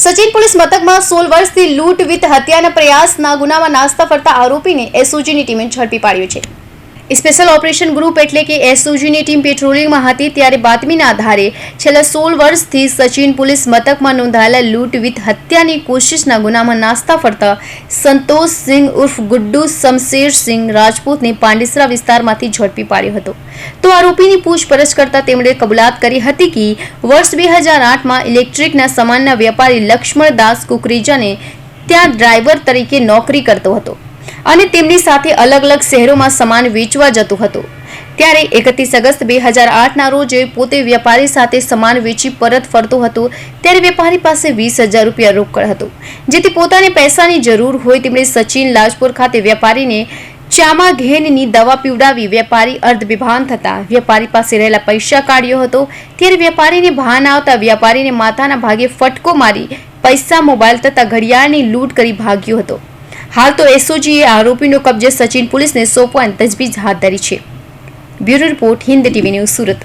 Sachin police મથકમાં સોળ વર્ષથી લૂંટ વિથ હત્યાના પ્રયાસના ગુનામાં નાસ્તા ફરતા આરોપીને એસઓજીની ટીમે ઝડપી પાડ્યો છે. સ્પેશિયલ ઓપરેશન ગ્રુપ એટલે કે એસઓજીની ટીમ પેટ્રોલિંગમાં હતી ત્યારે બાતમીના આધારે છેલ્લા સોળ વર્ષથી સચિન પોલીસ મથકમાં નોંધાયેલા લૂંટ વિથ હત્યાની કોશિશના ગુનામાં નાસ્તા ફરતા સંતોષ સિંહ ઉર્ફ ગુડ્ડુ શમશેર સિંહ રાજપૂતને પાંડેસરા વિસ્તારમાંથી ઝડપી પાડ્યો હતો. તો આરોપીની પૂછપરછ કરતા તેમણે કબૂલાત કરી હતી કે વર્ષ બે હજાર આઠમાં ઇલેક્ટ્રિકના સામાનના વેપારી લક્ષ્મણદાસ કુકરેજાને ત્યાં ડ્રાઈવર તરીકે નોકરી કરતો હતો. અને તેમની સાથે અલગ અલગ શહેરોમાં સામાન વેચવા જતું હતું. ત્યારે એકત્રીસ ઓગસ્ટ બે હજાર આઠના રોજ પોતે વેપારી સાથે સામાન વેચી પરત ફરતો હતો. ત્યારે વેપારી પાસે વીસ હજાર રૂપિયા રોકડ હતો. જેથી પોતાને પૈસાની જરૂર હોય તેમણે સચિન લાજપુર ખાતે વેપારીને ચામા ઘેનની દવા પીવડાવી વેપારી અર્ધબેભાન થતા. વેપારી પાસે રહેલા પૈસા કાઢ્યો હતો. ત્યારે વેપારીને ભાન આવતા વેપારીને માથાના ભાગે ફટકો મારી પૈસા મોબાઈલ તથા ઘડિયાળની લૂંટ કરી ભાગ્યો હતો. હાલ તો એસઓજીએ આરોપીનો કબજે સચિન પોલીસને સોંપવાની તજવીજ હાથ ધરી છે. Bureau report, Hind TV news Surat.